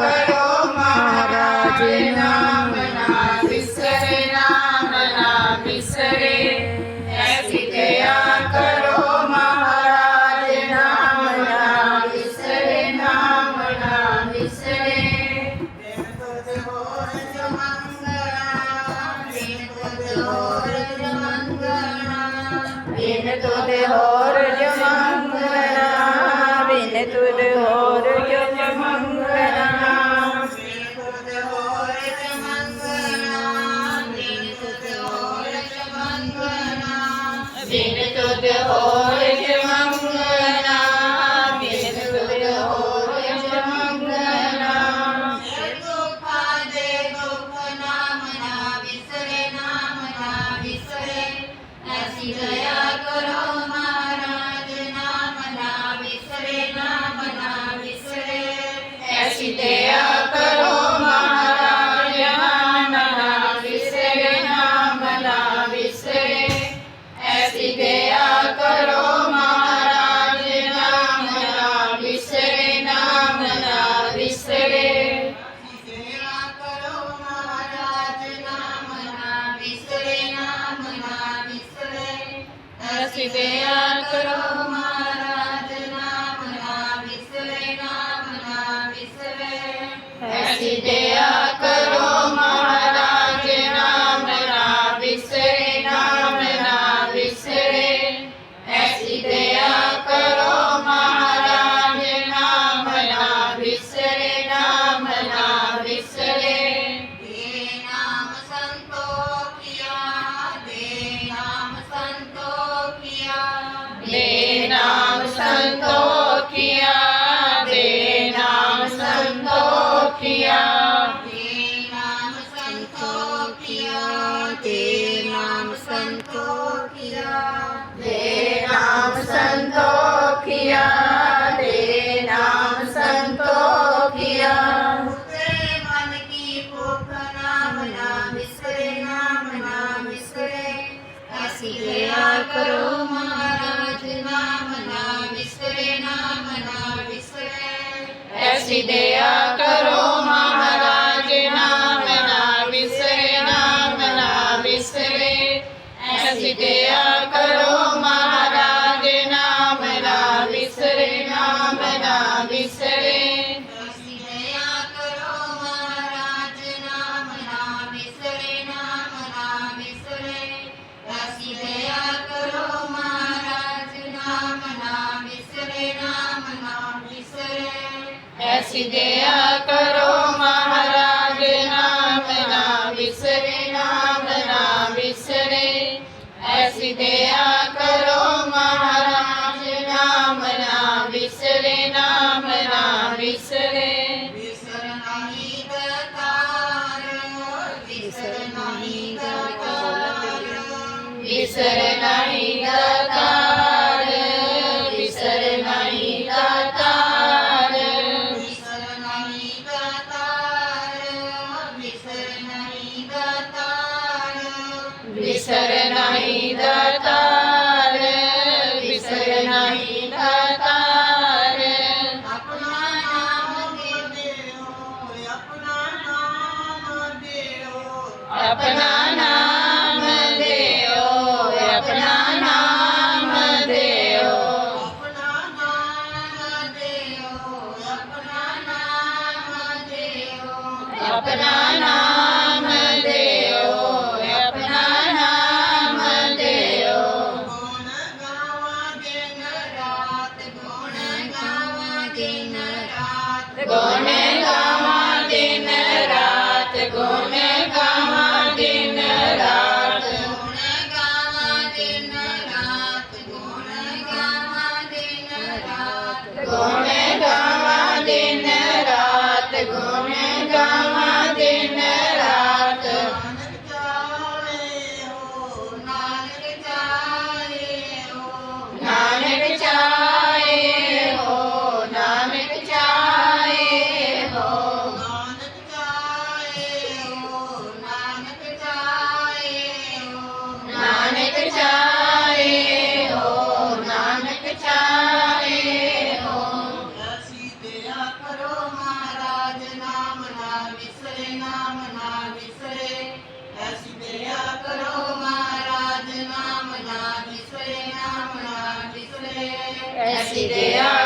Corona. তো দেহ। ले नाम संतोखिया ले नाम संतोखिया मन की भुख नाम ना मिसरे नाम ना मिसरे ऐसी दया करो महाराज नाम ना मिसरे नाम ना मिसरे ऐसी दया ਐਸੀ ਦਇਆ ਕਰੋ ਮਹਾਰਾਜ ਨਾਮ ਨਾ ਵਿਸਰੇ ਨਾਮ ਨਾ ਵਿਸਰੇ ਐਸੀ ਦਇਆ ਕਰੋ ਮਹਾਰਾਜ ਨਾਮ ਨਾ ਵਿਸਰੇ ਨਾਮ ਨਾ ਵਿਸਰੇ ਵਿਸਰਨਾਹੀ ਦਾਤਾਰ ਵਿਸਰਨਾਹੀ ਦਾਤਾਰ ਵਿਸਰਨਾਹੀ ਦਾਤਾਰ ਵਿਸਰ ਨਹੀਂ ਦਾਤਾਰ ਵਿਸਰ ਨਹੀਂ ਦਾਤਾਰ ਆਪਣਾ ਨਾਮ ਦੇਵੋ ਆਪਣਾ ਨਾਮ ਦੇਵੋ ਆਪਣਾ ਨਾਮ ਦੇਵੋ ਆਪਣਾ ਨਾਮ ਦੇਵੋ ਆਪਣਾ ਨਾਮ ਦੇਵੋ ਆਪਣਾ ਨਾਮ ਦੇਵੋ ਆਪਣਾ ਨਾਮ Born ਐਸੀ ਦਇਆ ਕਰੋ